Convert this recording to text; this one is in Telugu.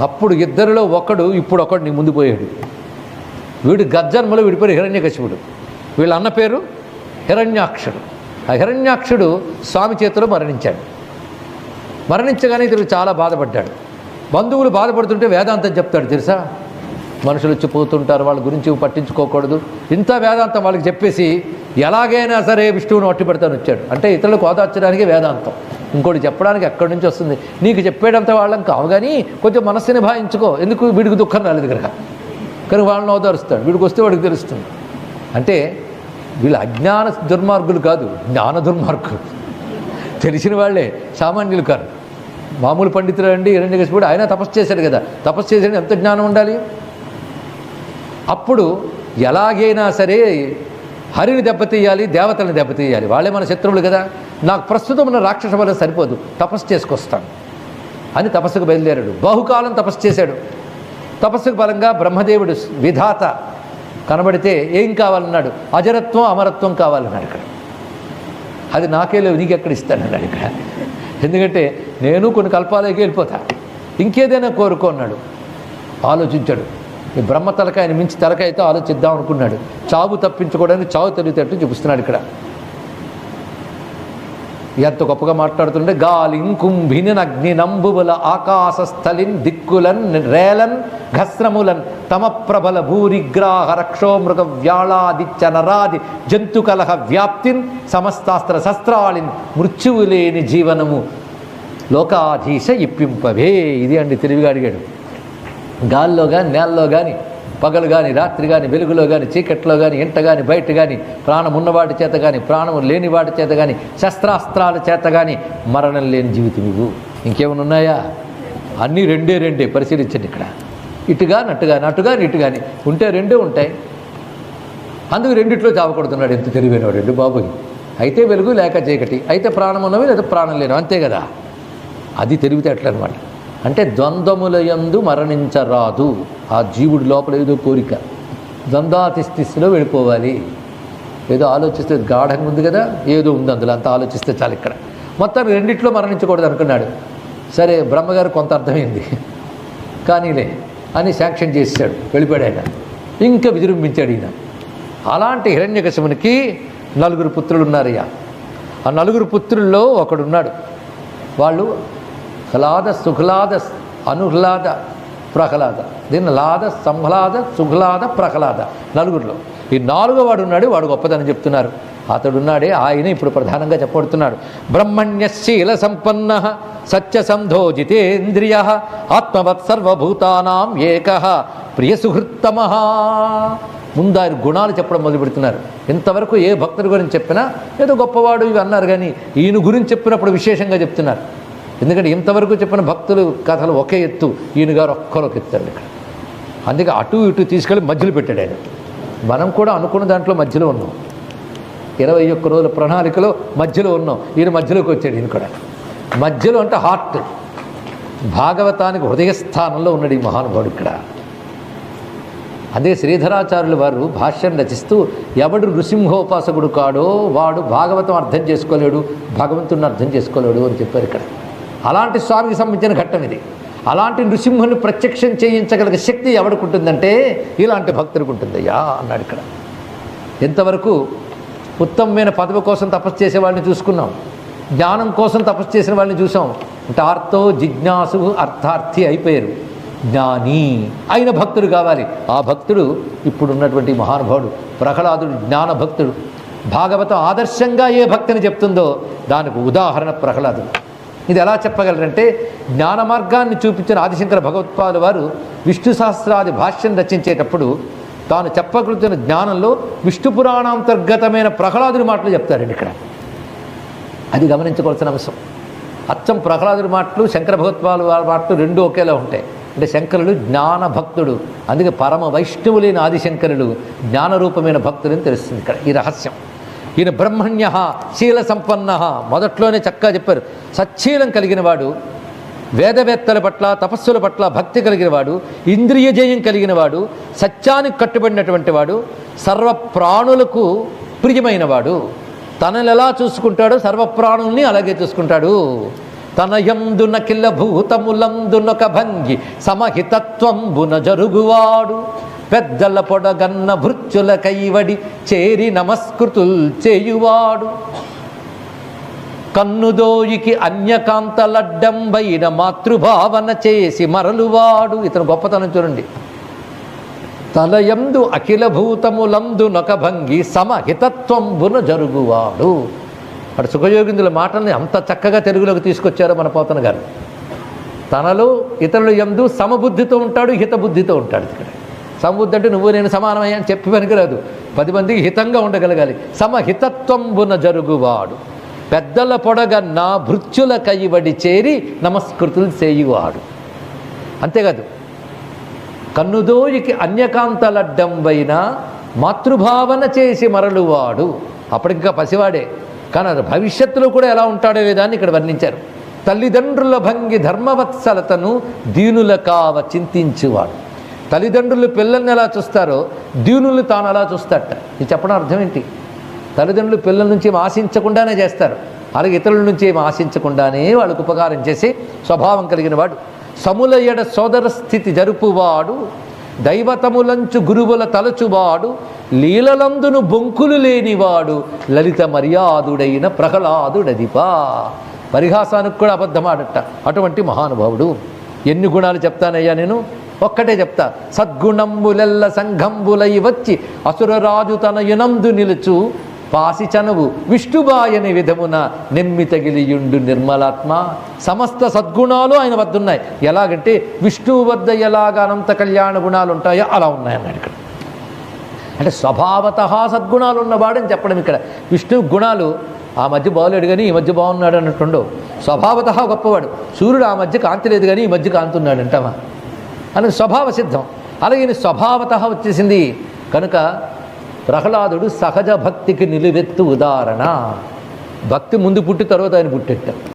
అప్పుడు ఇద్దరిలో ఒకడు ఇప్పుడు ఒకడు నీ ముందు పోయాడు. వీడు గర్జన్మలో విడిపోయాడు హిరణ్యకశిపుడు. వీళ్ళ అన్న పేరు హిరణ్యాక్షుడు. ఆ హిరణ్యాక్షుడు స్వామి చేతిలో మరణించాడు. మరణించగానే ఇతడు చాలా బాధపడ్డాడు. బంధువులు బాధపడుతుంటే వేదాంతం చెప్తాడు తెలుసా? మనుషులు వచ్చి పోతుంటారు వాళ్ళ గురించి పట్టించుకోకూడదు. ఇంత వేదాంతం వాళ్ళకి చెప్పేసి ఎలాగైనా సరే విష్ణువుని ఒట్టి పెడతాను వచ్చాడు. అంటే ఇతరులకు ఓదార్చడానికి వేదాంతం. ఇంకోటి చెప్పడానికి ఎక్కడి నుంచి వస్తుంది? నీకు చెప్పేటంత వాళ్ళం కావు కానీ కొంచెం మనస్సుని భావించుకో. ఎందుకు వీడికి దుఃఖం రాలేదు కనుక? కనుక వాళ్ళని ఓదారుస్తాడు. వీడికి వస్తే వాడికి తెలుస్తుంది. అంటే వీళ్ళు అజ్ఞాన దుర్మార్గులు కాదు జ్ఞాన దుర్మార్గులు. తెలిసిన వాళ్ళే సామాన్యులు కాదు మామూలు పండితులు అండి హిరణ్యకశిపుడు ఆయన తపస్సు చేశాడు కదా. తపస్సు చేసాడు ఎంత జ్ఞానం ఉండాలి? అప్పుడు ఎలాగైనా సరే హరిని దెబ్బతీయాలి దేవతలను దెబ్బతీయాలి. వాళ్ళే మన శత్రువులు కదా. నాకు ప్రస్తుతం ఉన్న రాక్షస వల్ల సరిపోదు. తపస్సు చేసుకొస్తాను. అని తపస్సుకు బయలుదేరాడు. బహుకాలం తపస్సు చేశాడు. తపస్సుకు బలంగా బ్రహ్మదేవుడు విధాత కనబడితే ఏం కావాలన్నాడు? అజరత్వం అమరత్వం కావాలన్నాడు ఇక్కడ. అది నాకే లేవు నీకు ఎక్కడ ఇస్తానన్నాడు ఇక్కడ. ఎందుకంటే నేను కొన్ని కల్పాలకి వెళ్ళిపోతా. ఇంకేదైనా కోరుకోన్నాడు ఆలోచించాడు. ఈ బ్రహ్మ తలకాయని మించి తలకాయతో ఆలోచిద్దాం అనుకున్నాడు. చావు తప్పించుకోవడానికి చావు తెలివితేటట్టు చూపిస్తున్నాడు ఇక్కడ. ఎంత గొప్పగా మాట్లాడుతుంటే గాలిం కుంభిని అగ్ని నంబువల ఆకాశస్థలిన్ దిక్కులన్ రేలన్ ఘస్రములన్ తమ ప్రబల భూరిగ్రాహ రక్షో మృగ వ్యాళాదిత్య నరాది జంతు కలహ వ్యాప్తిన్ సమస్తాస్త్ర శస్త్రాళిన్ మృత్యువు లేని జీవనము. లోకాధీశ ఇప్పింపవే. ఇది అండి తెలివిగా అడిగాడు. గాల్లో కానీ నేలలో కానీ పగలు కానీ రాత్రి కానీ వెలుగులో కానీ చీకట్లో కానీ ఇంట కానీ బయట కానీ ప్రాణం ఉన్నవాటి చేత కానీ ప్రాణం లేని వాటి చేత కానీ శస్త్రాస్త్రాల చేత కానీ మరణం లేని జీవితం ఇవ్వు. ఇంకేమైనా ఉన్నాయా? అన్నీ రెండే రెండే పరిశీలించండి ఇక్కడ. ఇటుగా నట్టుగా నటుగా ఇటుగాని ఉంటే రెండే ఉంటాయి. అందుకు రెండిట్లో చావకొడుతున్నాడు ఎంత తెలివైనవాడు రెండు బాబు అయితే వెలుగు లేక చీకటి అయితే ప్రాణం ఉన్నవి లేదా ప్రాణం లేను అంతే కదా. అది తెలివితేటలు అనమాట అంటే ద్వంద్వములయందు మరణించరాదు. ఆ జీవుడి లోపల ఏదో కోరిక. ద్వంద్వాతిస్థితిలో వెళ్ళిపోవాలి. ఏదో ఆలోచిస్తే గాఢంగా ఉంది కదా ఏదో ఉంది అందులో అంత ఆలోచిస్తే చాలు ఇక్కడ. మొత్తం రెండిట్లో మరణించకూడదు అనుకున్నాడు. సరే బ్రహ్మగారు కొంత అర్థమైంది. కానీలే అని శాంక్షన్ చేశాడు. వెళ్ళిపోయాడు ఆయన. ఇంకా విజృంభించాడు ఈయన. అలాంటి హిరణ్యకశమునికి నలుగురు పుత్రులు ఉన్నారయ్యా. ఆ నలుగురు పుత్రుల్లో ఒకడున్నాడు. వాళ్ళు హ్లాద సుహ్లాద అనుహ్లాద ప్రహ్లాద దీన్ని లాద సంహ్లాద సుహ్లాద ప్రహ్లాద నలుగురిలో. ఈ నాలుగో వాడు ఉన్నాడు వాడు గొప్పదని చెప్తున్నారు. అతడున్నాడే ఆయన ఇప్పుడు ప్రధానంగా చెప్పబడుతున్నాడు. బ్రహ్మణ్యశీల సంపన్న సత్యసంధో జితేంద్రియ ఆత్మవత్ సర్వభూతానాం ఏక ప్రియసుహృత్తమ ముందు ఆయన గుణాలు చెప్పడం మొదలు పెడుతున్నారు. ఇంతవరకు ఏ భక్తుడి గురించి చెప్పినా ఏదో గొప్పవాడు ఇవి అన్నారు కానీ ఈయన గురించి చెప్పినప్పుడు విశేషంగా చెప్తున్నారు. ఎందుకంటే ఇంతవరకు చెప్పిన భక్తులు కథలు ఒకే ఎత్తు. ఈయన గారు ఒక్కరొక ఎత్తారు ఇక్కడ. అందుకే అటు ఇటు తీసుకెళ్ళి మధ్యలో పెట్టాడు ఆయన. మనం కూడా అనుకున్న దాంట్లో మధ్యలో ఉన్నాం. ఇరవై ఒక్క రోజుల ప్రణాళికలో మధ్యలో ఉన్నాం. ఈయన మధ్యలోకి వచ్చాడు ఈయన కూడా. మధ్యలో అంటే హార్ట్ భాగవతానికి హృదయస్థానంలో ఉన్నాడు ఈ మహానుభావుడు ఇక్కడ. అదే శ్రీధరాచార్యులు వారు భాష్యం రచిస్తూ ఎవడు నృసింహోపాసకుడు కాడో వాడు భాగవతం అర్థం చేసుకోలేడు భగవంతుడిని అర్థం చేసుకోలేడు అని చెప్పారు ఇక్కడ. అలాంటి స్వామికి సంబంధించిన ఘట్టం ఇది. అలాంటి నృసింహుని ప్రత్యక్షం చేయించగలిగే శక్తి ఎవడికి ఉంటుందంటే ఇలాంటి భక్తుడికి ఉంటుందయ్యా అన్నాడు ఇక్కడ. ఎంతవరకు ఉత్తమమైన పదవి కోసం తపస్సు చేసే వాళ్ళని చూసుకున్నాం. జ్ఞానం కోసం తపస్సు చేసిన వాళ్ళని చూసాం. అంటే ఆర్తో జిజ్ఞాసు అర్థార్థి అయిపోయారు. జ్ఞాని అయిన భక్తుడు కావాలి. ఆ భక్తుడు ఇప్పుడు ఉన్నటువంటి మహానుభావుడు ప్రహ్లాదుడు జ్ఞాన భక్తుడు. భాగవతం ఆదర్శంగా ఏ భక్తిని చెప్తుందో దానికి ఉదాహరణ ప్రహ్లాదుడు. ఇది ఎలా చెప్పగలరంటే జ్ఞాన మార్గాన్ని చూపించిన ఆదిశంకర భగవత్పాదు వారు విష్ణు సహస్రాది భాష్యం రచించేటప్పుడు తాను చెప్పగలుగుతున్న జ్ఞానంలో విష్ణు పురాణాంతర్గతమైన ప్రహ్లాదుడి మాటలు చెప్తారండి ఇక్కడ. అది గమనించవలసిన అంశం అచ్చం ప్రహ్లాదుడి మాటలు శంకర భగవత్పాలు వారి మాటలు రెండు ఒకేలా ఉంటాయి. అంటే శంకరుడు జ్ఞాన భక్తుడు అందుకే పరమ వైష్ణవులైన ఆదిశంకరుడు జ్ఞానరూపమైన భక్తులని తెలుస్తుంది ఇక్కడ ఈ రహస్యం. ఈయన బ్రహ్మణ్య శీల సంపన్న మొదట్లోనే చక్కగా చెప్పారు. సచ్చీలం కలిగిన వాడు వేదవేత్తల పట్ల తపస్సుల పట్ల భక్తి కలిగిన వాడు ఇంద్రియ జయం కలిగిన వాడు సత్యానికి కట్టుబడినటువంటి వాడు సర్వ ప్రాణులకు ప్రియమైన వాడు. ఎలా చూసుకుంటాడో సర్వప్రాణుల్ని అలాగే చూసుకుంటాడు. తనయందున కిల్ల భూతములందునొక భంగి సమహితత్వంబున జరుగువాడు. పెద్దల పొడగన్న భృత్యుల కైవడి చేరి నమస్కృతుల్ చేయువాడు. కన్నుదోయికి అన్యకాంతలడ్డంబైన మాతృభావన చేసి మరలువాడు. ఇతను గొప్పతనం చూడండి. తలయందు అఖిల భూతములందు నొకభంగి సమహితత్వంబున జరుగువాడు. అటు సుఖయోగిందుల మాటల్ని అంత చక్కగా తెలుగులోకి తీసుకొచ్చారో మన పోతన గారు. తనలో ఇతరుల ఎందు సమబుద్ధితో ఉంటాడు హితబుద్ధితో ఉంటాడు ఇక్కడ. సమబుద్ధి అంటే నువ్వు నేను సమానమయ్యా అని చెప్పి పనికిరాదు. పది మందికి హితంగా ఉండగలగాలి. సమహితత్వంబున జరుగువాడు. పెద్దల పొడగన్న భృత్యుల కయ్యబడి చేరి నమస్కృతులు చేయువాడు. అంతేకాదు కన్నుదోయికి అన్యకాంతలడ్డంబైన మాతృభావన చేసి మరలువాడు. అప్పటికింకా పసివాడే. కానీ భవిష్యత్తులో కూడా ఎలా ఉంటాడో లేదాన్ని ఇక్కడ వర్ణించారు. తల్లిదండ్రుల భంగి ధర్మవత్సలతను దీనుల కావ చింతించువాడు. తల్లిదండ్రులు పిల్లల్ని ఎలా చూస్తారో దీనుల్ని తాను అలా చూస్తాడట. ఇది చెప్పడం అర్థం ఏంటి తల్లిదండ్రులు పిల్లల నుంచి ఏం ఆశించకుండానే చేస్తారు. అలాగే ఇతరుల నుంచి ఏం ఆశించకుండానే వాళ్ళకు ఉపకారం చేసి స్వభావం కలిగిన వాడు. సముల సోదర స్థితి జరుపువాడు. దైవతములంచు గురువుల తలచువాడు. లీలలందును బొంకులు లేనివాడు. లలిత మర్యాదుడైన ప్రహ్లాదుడదిపా. పరిహాసానికి కూడా అబద్ధమాడట. అటువంటి మహానుభావుడు. ఎన్ని గుణాలు చెప్తానయ్యా నేను? ఒక్కటే చెప్తా. సద్గుణంబులెల్ల సంఘంబులై వచ్చి అసురరాజు తన యునందు నిలుచు పాసి చనువు విష్ణుబాయని విధమున నెమ్మి తగిలియుండు నిర్మలాత్మ. సమస్త సద్గుణాలు ఆయన వద్ద ఉన్నాయి ఎలాగంటే విష్ణువు వద్ద ఎలాగ అనంత కళ్యాణ గుణాలు ఉంటాయో అలా ఉన్నాయన్నాడు ఇక్కడ. అంటే స్వభావత సద్గుణాలు ఉన్నవాడని చెప్పడం ఇక్కడ. విష్ణు గుణాలు ఆ మధ్య బాగులేడు కానీ ఈ మధ్య బాగున్నాడు అన్నట్టుండవు. స్వభావత గొప్పవాడు. సూర్యుడు ఆ మధ్య కాంతి లేదు కానీ ఈ మధ్య కాంతున్నాడు అంటామా అని స్వభావ సిద్ధం. అలాగే ఈయన స్వభావత వచ్చేసింది. కనుక ప్రహ్లాదుడు సహజ భక్తికి నిలువెత్తు ఉదాహరణ. భక్తి ముందు పుట్టి తర్వాత ఆయన పుట్టెట్ట.